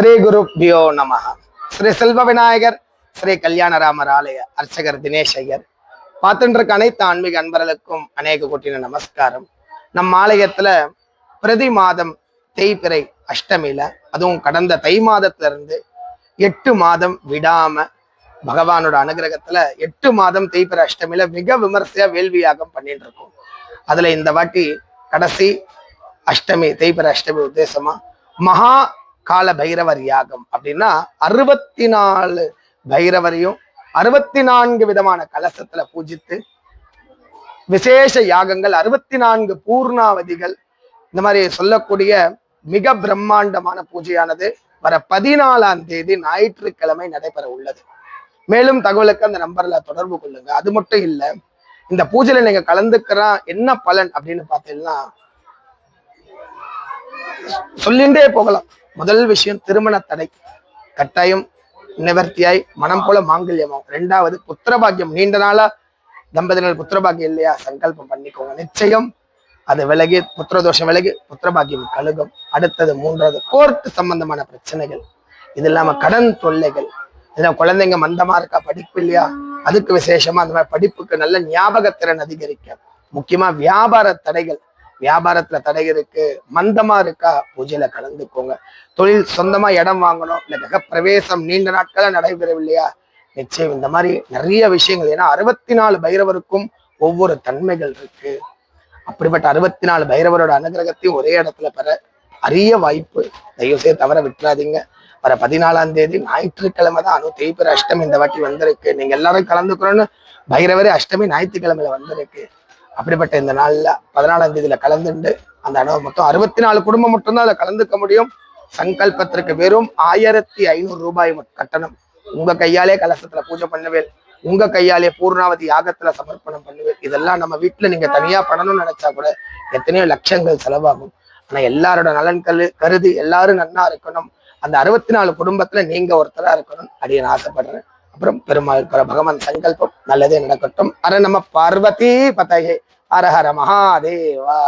ஸ்ரீ குருப்பியோ நம ஸ்ரீ செல்வ விநாயகர் ஸ்ரீ கல்யாணராமர் ஆலய அர்ச்சகர் தினேஷ் ஐயர். பார்த்துட்டு அனைத்து ஆன்மீக அன்பர்களுக்கும் அநேக கூட்டின நமஸ்காரம். நம் ஆலயத்துல பிரதி மாதம் தேய்பிறை அஷ்டமியில அதுவும் கடந்த தை மாதத்துல இருந்து எட்டு மாதம் விடாம பகவானோட அனுகிரகத்துல எட்டு மாதம் தேய்பிறை அஷ்டமியில மிக விமர்சையா வேள்வியாகம் பண்ணிட்டு இருக்கோம் அதுல இந்த வாட்டி கடைசி அஷ்டமி தேய்பிறை அஷ்டமி உத்தேசமா மகா கால பைரவர் யாகம் அப்படின்னா அறுபத்தி நாலு பைரவரையும் அறுபத்தி நான்கு விதமான கலசத்துல பூஜித்து விசேஷ யாகங்கள் அறுபத்தி நான்கு பூர்ணாவதிகள் இந்த மாதிரி சொல்லக்கூடிய மிக பிரம்மாண்டமான பூஜையானது வர பதினாலாம் தேதி ஞாயிற்றுக்கிழமை நடைபெற உள்ளது. மேலும் தகவலுக்கு அந்த நம்பர்ல தொடர்பு கொள்ளுங்க. அது மட்டும் இல்ல இந்த பூஜையில நீங்க கலந்துக்கிறா என்ன பலன் அப்படின்னு பார்த்தீங்கன்னா சொல்லிண்டே போகலாம். முதல் விஷயம் திருமண தடை. கட்டாயம் நிவர்த்தியாய் மனம் போல மாங்கல்யமாகும். ரெண்டாவது புத்திரபாக்கியம். நீண்ட நாளா தம்பதிகள் புத்திரபாக்கியம் இல்லையா? சங்கல்பம் பண்ணிக்கோங்க. நிச்சயம் அது விலகி புத்திரதோஷம் விலகி புத்திரபாக்கியம் கழுகும். அடுத்தது மூன்றாவது கோர்ட் சம்பந்தமான பிரச்சனைகள். இது இல்லாம கடன் தொல்லைகள். இதெல்லாம் குழந்தைங்க மந்தமா இருக்கா? படிப்பு இல்லையா? அதுக்கு விசேஷமா அந்த மாதிரி படிப்புக்கு நல்ல ஞாபகத்திறன் அதிகரிக்க முக்கியமா வியாபார தடைகள். வியாபாரத்துல தடை இருக்கு மந்தமா இருக்கா பூஜையில கலந்துக்கோங்க. தொழில் சொந்தமா இடம் வாங்கணும் இல்ல கிரக பிரவேசம் நீண்ட நாட்களா நடைபெறவில்லையா? நிச்சயம் இந்த மாதிரி நிறைய விஷயங்கள். ஏன்னா அறுபத்தி நாலு பைரவருக்கும் ஒவ்வொரு தன்மைகள் இருக்கு. அப்படிப்பட்ட அறுபத்தி நாலு பைரவரோட அனுகிரகத்தையும் ஒரே இடத்துல பெற அரிய வாய்ப்பு. தயவு செய்ய தவற விட்டுறாதீங்க. வர பதினாலாம் தேதி ஞாயிற்றுக்கிழமை தான் அணு தேய்பிற அஷ்டமி இந்த வாட்டி வந்திருக்கு. நீங்க எல்லாரும் கலந்துக்கணும்னு பைரவரே அஷ்டமி ஞாயிற்றுக்கிழமையில வந்திருக்கு. அப்படிப்பட்ட இந்த நாள்ல பதினாலாம் தேதியில கலந்துண்டு அந்த அனுபவம் மொத்தம் அறுபத்தி நாலு குடும்பம் மட்டும்தான் அதுல கலந்துக்க முடியும். சங்கல்பத்திற்கு வெறும் ஆயிரத்தி ஐநூறு ரூபாய் கட்டணம். உங்க கையாலே கலசத்துல பூஜை பண்ணுவேன். உங்க கையாலே பூர்ணாவதி யாகத்துல சமர்ப்பணம் பண்ணுவேன். இதெல்லாம் நம்ம வீட்டுல நீங்க தனியா பண்ணணும்னு நினைச்சா கூட எத்தனையோ லட்சங்கள் செலவாகும். ஆனா எல்லாரோட நலன் கரு கருதி எல்லாரும் நன்னா இருக்கணும். அந்த அறுபத்தி நாலு குடும்பத்துல நீங்க ஒருத்தரா இருக்கணும் அப்படின்னு ஆசைப்படுறேன். அப்புறம் பெருமாள் பகவான் சங்கல்பம் நல்லதே நடக்கட்டும். அர நம்ம பார்வதி பதகே. ஹர ஹர மகாதேவா.